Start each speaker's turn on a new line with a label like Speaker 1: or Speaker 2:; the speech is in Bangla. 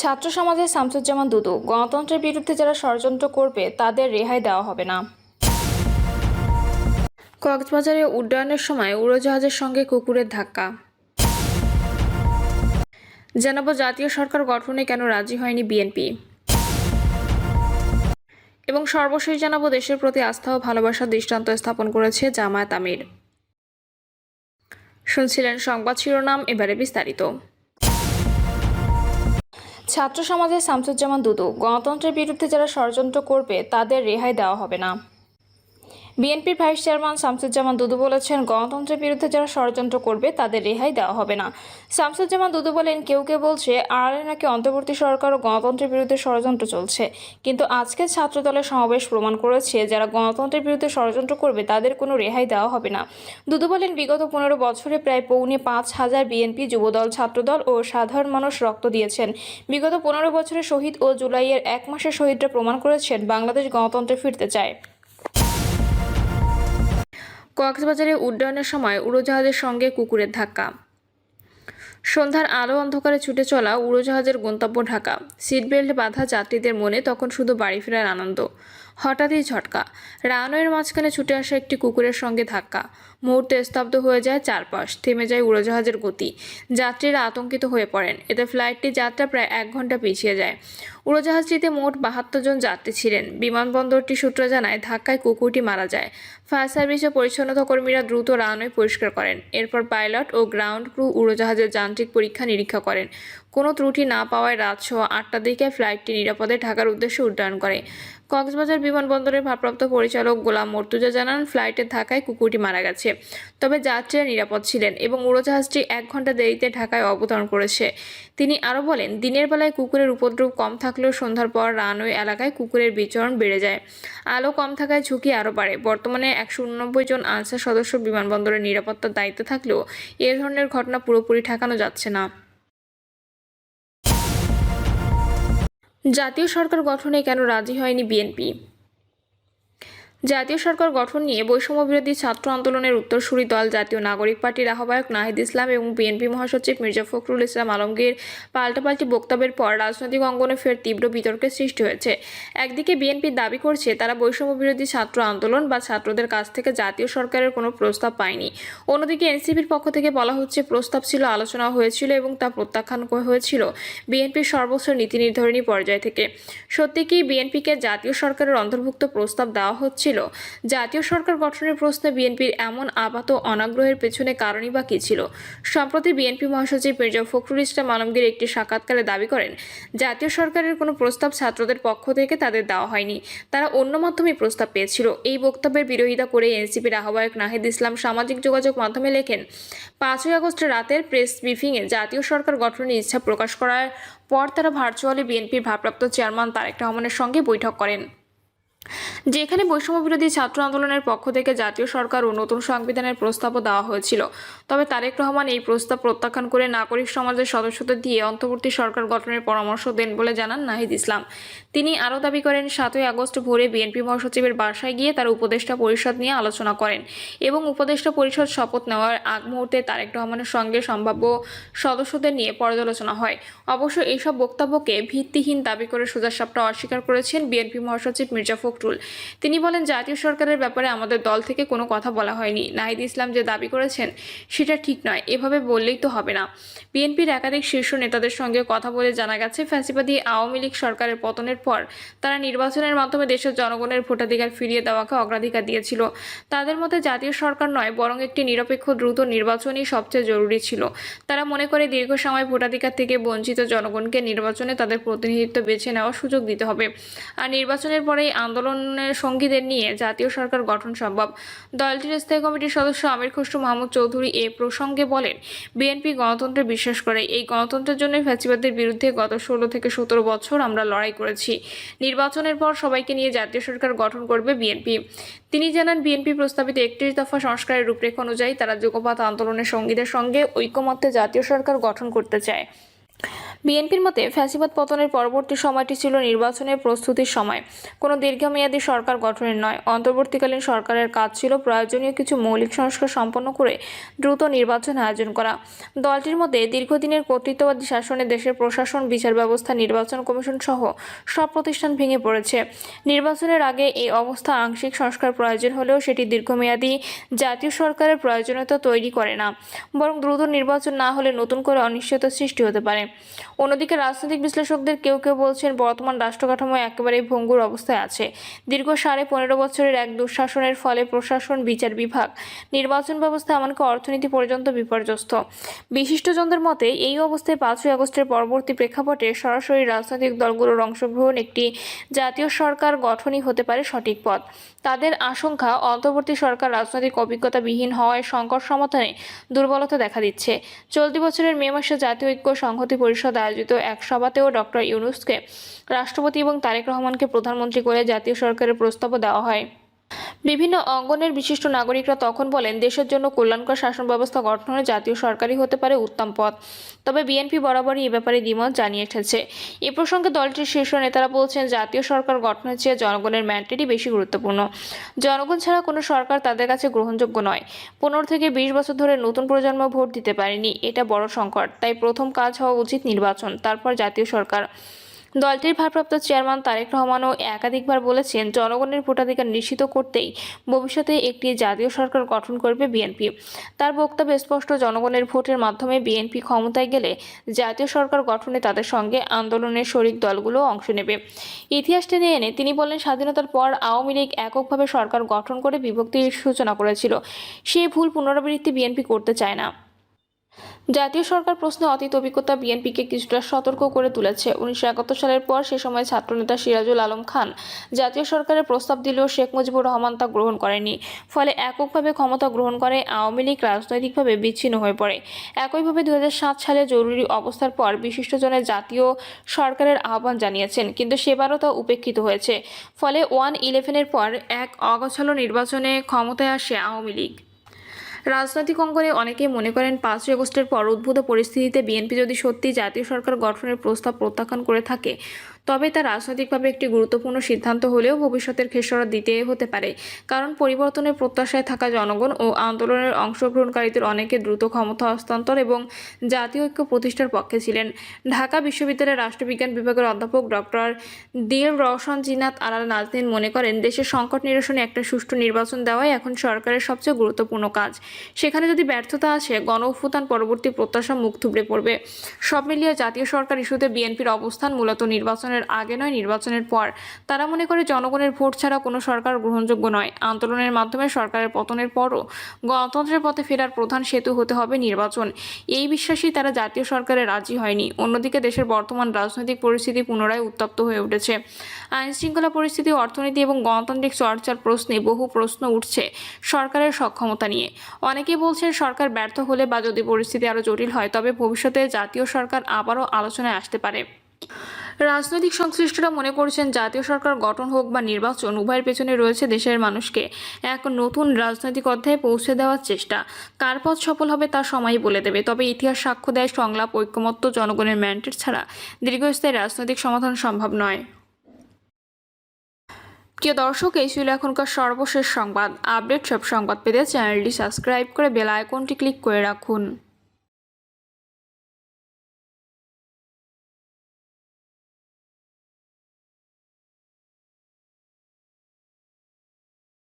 Speaker 1: ছাত্র সমাজের শামসুজ্জামান দুদু, গণতন্ত্রের বিরুদ্ধে যারা ষড়যন্ত্র করবে, তাদের রেহাই দেওয়া হবে না। কক্সবাজারে উড্ডয়নের সময় উড়োজাহাজের সঙ্গে কুকুরের ধাক্কা। জানাব জাতীয় সরকার গঠনে কেন রাজি হয়নি বিএনপি। এবং সর্বশেষ জানাব দেশের প্রতি আস্থা ও ভালোবাসার দৃষ্টান্ত স্থাপন করেছে জামায়াত আমির। শুনছিলেন সংবাদ শিরোনাম, এবারে বিস্তারিত। ছাত্র সমাজের শামসুজ্জামান দুদু গণতন্ত্রের বিরুদ্ধে যারা ষড়যন্ত্র করবে তাদের রেহাই দেওয়া হবে না। বিএনপির ভাইস চেয়ারম্যান শামসুজ্জামান দুদু বলেছেন, গণতন্ত্রের বিরুদ্ধে যারা ষড়যন্ত্র করবে, তাদের রেহাই দেওয়া হবে না। শামসুজ্জামান দুদু বলেন, কেউ কেউ বলছে, আড়ালে নাকি অন্তর্বর্তী সরকার ও গণতন্ত্রের বিরুদ্ধে ষড়যন্ত্র চলছে। কিন্তু আজকে ছাত্রদলের সমাবেশ প্রমাণ করেছে, যারা গণতন্ত্রের বিরুদ্ধে ষড়যন্ত্র করবে, তাদের কোনো রেহাই দেওয়া হবে না। দুদু বলেন, বিগত পনেরো বছরে প্রায় পৌনে পাঁচ হাজার বিএনপি যুবদল, ছাত্রদল ও সাধারণ মানুষ রক্ত দিয়েছেন। বিগত পনেরো বছরে শহীদ ও জুলাইয়ের এক মাসে শহীদরা প্রমাণ করেছেন, বাংলাদেশ গণতন্ত্রে ফিরতে চায়। কক্সবাজারে উড্ডয়নের সময় উড়োজাহাজের সঙ্গে কুকুরের ধাক্কা। সন্ধ্যার আলো অন্ধকারে ছুটে চলা উড়োজাহাজের গন্তব্য ঢাকা। সিটবেল্ট বাঁধা যাত্রীদের মনে তখন শুধু বাড়ি ফেরার আনন্দ। হঠাৎই ঝটকা। রানওয়ের মাঝখানে ছুটে আসা একটি কুকুরের সঙ্গে ধাক্কা। মুহূর্তে স্তব্ধ হয়ে যায় চারপাশ, থেমে যায় উড়োজাহাজের গতি। যাত্রীরা আতঙ্কিত হয়ে পড়েন। এতে ফ্লাইটটি যাত্রা প্রায় এক ঘণ্টা পিছিয়ে যায়। উড়োজাহাজটিতে মোট বাহাত্তর জন যাত্রী ছিলেন। বিমানবন্দরটি সূত্র জানায়, ধাক্কায় কুকুরটি মারা যায়। ফায়ার সার্ভিস ও পরিচ্ছন্নতা কর্মীরা দ্রুত রানওয়ে পরিষ্কার করেন। এরপর পাইলট ও গ্রাউন্ড ক্রু উড়োজাহাজের যান্ত্রিক পরীক্ষা নিরীক্ষা করেন। কোনো ত্রুটি না পাওয়ায় রাত সোয়া আটটার দিকে ফ্লাইটটি নিরাপদে ঢাকার উদ্দেশ্যে উড্ডয়ন করে। কক্সবাজার বিমানবন্দরের ভারপ্রাপ্ত পরিচালক গোলাম মর্তুজা জানান, ফ্লাইটের ধাক্কায় কুকুরটি মারা গেছে। তবে যাত্রীরা নিরাপদ ছিলেন এবং উড়োজাহাজটি এক ঘণ্টা দেরিতে ঢাকায় অবতরণ করেছে। তিনি আরও বলেন, দিনের বেলায় কুকুরের উপদ্রব কম থাকলেও সন্ধ্যার পর রানওয়ে এলাকায় কুকুরের বিচরণ বেড়ে যায়। আলো কম থাকায় ঝুঁকি আরও বাড়ে। বর্তমানে একশো উননব্বই জন আনসার সদস্য বিমানবন্দরের নিরাপত্তার দায়িত্বে থাকলেও এ ধরনের ঘটনা পুরোপুরি ঠেকানো যাচ্ছে না। জাতীয় সরকার গঠনে কেন রাজি হয়নি বিএনপি? জাতীয় সরকার গঠন নিয়ে বৈষম্য বিরোধী ছাত্র আন্দোলনের উত্তরসূরি দল জাতীয় নাগরিক পার্টির আহ্বায়ক নাহিদ ইসলাম এবং বিএনপি মহাসচিব মির্জা ফখরুল ইসলাম আলমগীর পাল্টাপাল্টি বক্তব্যের পর রাজনৈতিক অঙ্গনে ফের তীব্র বিতর্কের সৃষ্টি হয়েছে। একদিকে বিএনপি দাবি করছে, তারা বৈষম্য বিরোধী ছাত্র আন্দোলন বা ছাত্রদের কাছ থেকে জাতীয় সরকারের কোনো প্রস্তাব পায়নি। অন্যদিকে এনসিপির পক্ষ থেকে বলা হচ্ছে, প্রস্তাব ছিল, আলোচনা হয়েছিল এবং তা প্রত্যাখ্যান হয়েছিল বিএনপির সর্বোচ্চ নীতি নির্ধারণী পর্যায় থেকে। সত্যি কি বিএনপিকে জাতীয় সরকারের অন্তর্ভুক্ত প্রস্তাব দেওয়া হচ্ছে? ছিল। জাতীয় সরকার গঠনের প্রশ্নে বিএনপির এমন আপাত অনাগ্রহের পেছনে কারণই বা কী ছিল? সম্প্রতি বিএনপি মহাসচিব মির্জা ফখরুল ইসলাম আলমগীর একটি সাক্ষাৎকারে দাবি করেন, জাতীয় সরকারের কোনো প্রস্তাব ছাত্রদের পক্ষ থেকে তাদের দেওয়া হয়নি। তারা অন্য মাধ্যমে প্রস্তাব পেয়েছিল। এই বক্তব্যের বিরোধিতা করে এনসিপির আহ্বায়ক নাহিদ ইসলাম সামাজিক যোগাযোগ মাধ্যমে লেখেন, পাঁচই আগস্ট রাতের প্রেস ব্রিফিংয়ে জাতীয় সরকার গঠনের ইচ্ছা প্রকাশ করার পর তারা ভার্চুয়ালি বিএনপির ভারপ্রাপ্ত চেয়ারম্যান তারেক রহমানের সঙ্গে বৈঠক করেন। যেখানে বৈষম্য বিরোধী ছাত্র আন্দোলনের পক্ষ থেকে জাতীয় সরকার ও নতুন সংবিধানের প্রস্তাবও দেওয়া হয়েছিল। তবে তারেক রহমান এই প্রস্তাব প্রত্যাখ্যান করে নাগরিক সমাজের সদস্যদের দিয়ে অন্তর্বর্তী সরকার গঠনের পরামর্শ দেন বলে জানান নাহিদ ইসলাম। তিনি আরও দাবি করেন, সাতই আগস্ট ভোরে বিএনপি মহাসচিবের বাসায় গিয়ে তার উপদেষ্টা পরিষদ নিয়ে আলোচনা করেন এবং উপদেষ্টা পরিষদ শপথ নেওয়ার আগ মুহূর্তে তারেক রহমানের সঙ্গে সম্ভাব্য সদস্যদের নিয়ে পর্যালোচনা হয়। অবশ্য এইসব বক্তব্যকে ভিত্তিহীন দাবি করে সোজা সাপটা অস্বীকার করেছেন বিএনপি মহাসচিব মির্জা ফখরুল তিনি বলেন, জাতীয় সরকারের ব্যাপারে আমাদের দল থেকে কোনো কথা বলা হয়নি। নাহিদ ইসলাম যে দাবি করেছেন, সেটা ঠিক নয়। এভাবে বললেই তো হবে না। বিএনপির একাধিক শীর্ষ নেতাদের সঙ্গে কথা বলে জানা গেছে, ফ্যাসিবাদী আওয়ামী লীগ সরকারের পতনের পর তারা নির্বাচনের মাধ্যমে দেশের জনগণের ভোটাধিকার ফিরিয়ে দেওয়াকে অগ্রাধিকার দিয়েছিল। তাদের মতে, জাতীয় সরকার নয়, বরং একটি নিরপেক্ষ, দ্রুত নির্বাচনই সবচেয়ে জরুরি ছিল। তারা মনে করে, দীর্ঘ সময় ভোটাধিকার থেকে বঞ্চিত জনগণকে নির্বাচনে তাদের প্রতিনিধিত্ব বেছে নেওয়ার সুযোগ দিতে হবে। আর নির্বাচনের পরেই আন্দোলনের সঙ্গীদের নিয়ে জাতীয় সরকার গঠন সম্ভব। দলটির স্থায়ী কমিটির সদস্য আমির খসরু মাহমুদ চৌধুরী এ প্রসঙ্গে বলেন, বিএনপি গণতন্ত্রে বিশ্বাস করে, এই গণতন্ত্রের জন্য ফ্যাসিবাদের বিরুদ্ধে গত ষোলো থেকে সতেরো বছর আমরা লড়াই করেছি। নির্বাচনের পর সবাইকে নিয়ে জাতীয় সরকার গঠন করবে বিএনপি। তিনি জানান, বিএনপি প্রস্তাবিত একত্রিশ দফা সংস্কারের রূপরেখা অনুযায়ী তারা যুগপাত আন্দোলনের সঙ্গীদের সঙ্গে ঐকমত্যে জাতীয় সরকার গঠন করতে চায়। বিএনপির মতে ফ্যাসিবাদ পতনের পরবর্তী সময়টি ছিল নির্বাচনের প্রস্তুতির সময়। কোনো দীর্ঘমেয়াদী সরকার গঠনের নয়। অন্তর্বর্তীকালীন সরকারের কাজ ছিল প্রয়োজনীয় কিছু মৌলিক সংস্কার সম্পন্ন করে দ্রুত নির্বাচন আয়োজন করা। দলটির মধ্যে দীর্ঘদিনের কর্তৃত্ববাদী শাসনে দেশের প্রশাসন, বিচার ব্যবস্থা, নির্বাচন কমিশন সহ সব প্রতিষ্ঠান ভেঙে পড়েছে। নির্বাচনের আগে এই অবস্থা আংশিক সংস্কার প্রয়োজন হলেও সেটি দীর্ঘমেয়াদী জাতীয় সরকারের প্রয়োজনীয়তা তৈরি করে না। বরং দ্রুত নির্বাচন না হলে নতুন করে অনিশ্চয়তা সৃষ্টি হতে পারে। অন্যদিকে রাজনৈতিক বিশ্লেষকদের কেউ কেউ বলছেন বর্তমান রাষ্ট্রকাঠামো একেবারেই ভঙ্গুর অবস্থায় আছে। দীর্ঘ সাড়ে পনেরো বছরের এক দুঃশাসনের ফলে প্রশাসন, বিচার বিভাগ, নির্বাচন ব্যবস্থা এমনকি অর্থনীতি পর্যন্ত বিপর্যস্ত। বিশিষ্টজনদের মতে, এই অবস্থায় পাঁচই আগস্টের পরবর্তী প্রেক্ষাপটে সরাসরি রাজনৈতিক দলগুলোর অংশগ্রহণ একটি জাতীয় সরকার গঠনই হতে পারে সঠিক পথ। তাদের আশঙ্কা, অন্তর্বর্তী সরকার রাজনৈতিক অভিজ্ঞতাবিহীন হওয়ায় সংকট সমাধানে দুর্বলতা দেখা দিচ্ছে। চলতি বছরের মে মাসে জাতীয় ঐক্য সংহতি পরিষদ আয়োজিত এক সভাতেও ডক্টর ইউনুসকে রাষ্ট্রপতি এবং তারেক রহমানকে প্রধানমন্ত্রী করে জাতীয় সরকারের প্রস্তাবও দেওয়া হয়। বিভিন্ন অঙ্গনের বিশিষ্ট নাগরিকরা তখন বলেন, দেশের জন্য কল্যাণকর শাসন ব্যবস্থা গঠনে জাতীয় সরকারই হতে পারে উত্তম পথ। তবে বিএনপি বরাবরই এ ব্যাপারে দ্বিমত জানিয়ে এসেছে। এ প্রসঙ্গে দলটির শীর্ষ নেতারা বলছেন, জাতীয় সরকার গঠনের চেয়ে জনগণের ম্যান্ডেটই বেশি গুরুত্বপূর্ণ। জনগণ ছাড়া কোনো সরকার তাদের কাছে গ্রহণযোগ্য নয়। পনেরো থেকে বিশ বছর ধরে নতুন প্রজন্ম ভোট দিতে পারেনি। এটা বড় সংকট। তাই প্রথম কাজ হওয়া উচিত নির্বাচন, তারপর জাতীয় সরকার। দলটির ভারপ্রাপ্ত চেয়ারম্যান তারেক রহমানও একাধিকবার বলেছেন, জনগণের ভোটাধিকার নিশ্চিত করতেই ভবিষ্যতে একটি জাতীয় সরকার গঠন করবে বিএনপি। তার বক্তব্যে স্পষ্ট, জনগণের ভোটের মাধ্যমে বিএনপি ক্ষমতায় গেলে জাতীয় সরকার গঠনে তাদের সঙ্গে আন্দোলনের শরিক দলগুলো অংশ নেবে। ইতিহাস টেনে এনে তিনি বলেন, স্বাধীনতার পর আওয়ামী লীগ এককভাবে সরকার গঠন করে বিভক্তির সূচনা করেছিল। সেই ভুল পুনরাবৃত্তি বিএনপি করতে চায় না। জাতীয় সরকার প্রশ্নে অতীত অভিজ্ঞতা বিএনপিকে কিছুটা সতর্ক করে তুলেছে। উনিশশো একাত্তর সালের পর সে সময় ছাত্রনেতা সিরাজুল আলম খান জাতীয় সরকারের প্রস্তাব দিলেও শেখ মুজিবুর রহমান তা গ্রহণ করেনি ফলে এককভাবে ক্ষমতা গ্রহণ করে আওয়ামী লীগ রাজনৈতিকভাবে বিচ্ছিন্ন হয়ে পড়ে। একইভাবে দু হাজার সাত সালে জরুরি অবস্থার পর বিশিষ্টজনের জাতীয় সরকারের আহ্বান জানিয়েছেন, কিন্তু সেবারও তা উপেক্ষিত হয়েছে। ফলে ওয়ান ইলেভেনের পর এক অগোছালো নির্বাচনে ক্ষমতায় আসে আওয়ামী লীগ। রাজনৈতিক অঙ্গনে অনেকে মনে করেন পাঁচই আগস্টের পর উদ্ভূত পরিস্থিতিতে বিএনপি যদি সত্যি জাতীয় সরকার গঠনের প্রস্তাব প্রত্যাখ্যান করে থাকে তবে তা রাজনৈতিকভাবে একটি গুরুত্বপূর্ণ সিদ্ধান্ত হলেও ভবিষ্যতের খেসরা দিতে হতে পারে। কারণ পরিবর্তনের প্রত্যাশায় থাকা জনগণ ও আন্দোলনের অংশগ্রহণকারীদের অনেকে দ্রুত ক্ষমতা হস্তান্তর এবং জাতীয় ঐক্য প্রতিষ্ঠার পক্ষে ছিলেন। ঢাকা বিশ্ববিদ্যালয়ের রাষ্ট্রবিজ্ঞান বিভাগের অধ্যাপক ডক্টর দিল রওশন জিনাত আলাল নাজনীন মনে করেন, দেশের সংকট নিরসনে একটা সুষ্ঠু নির্বাচন দেওয়াই এখন সরকারের সবচেয়ে গুরুত্বপূর্ণ কাজ। সেখানে যদি ব্যর্থতা আসে, গণ পরবর্তী প্রত্যাশা মুখ থুবড়ে পড়বে। সব মিলিয়ে জাতীয় সরকার ইস্যুতে বিএনপির অবস্থান মূলত নির্বাচনের আগে নয়, নির্বাচনের পর। তারা মনে করে জনগণের ভোট ছাড়া কোনো সরকার গ্রহণযোগ্য নয়। আন্দোলনের মাধ্যমে সরকারের পতনের পরও গণতন্ত্রের পথে ফেরার প্রধান সেতু হতে হবে নির্বাচন। এই বিশ্বাসই তারা জাতীয় সরকারে রাজি হয়নি। অন্যদিকে দেশের বর্তমান রাজনৈতিক পরিস্থিতি পুনরায় উত্তপ্ত হয়ে উঠেছে। আইন শৃঙ্খলা পরিস্থিতি, অর্থনীতি এবং গণতান্ত্রিক চর্চার প্রশ্নে বহু প্রশ্ন উঠছে সরকারের সক্ষমতা নিয়ে। অনেকেই বলছেন সরকার ব্যর্থ হলে বা যদি পরিস্থিতি আরও জটিল হয়, তবে ভবিষ্যতে জাতীয় সরকার আবারও আলোচনায় আসতে পারে। রাজনৈতিক সংশ্লিষ্টরা মনে করছেন জাতীয় সরকার গঠন হোক বা নির্বাচন, উভয়ের পেছনে রয়েছে দেশের মানুষকে এক নতুন রাজনৈতিক অধ্যায়ে পৌঁছে দেওয়ার চেষ্টা। কার পথ সফল হবে তা সময়ই বলে দেবে। তবে ইতিহাস সাক্ষ্য দেয় সংলাপ, ঐক্যমত্য, জনগণের ম্যান্ডেট ছাড়া। দীর্ঘস্থায়ী রাজনৈতিক সমাধান সম্ভব নয়। প্রিয় দর্শক, এই ছিল এখনকার সর্বশেষ সংবাদ। আপডেট সব সংবাদ পেতে চ্যানেলটি সাবস্ক্রাইব করে বেল আইকনটি ক্লিক করে রাখুন।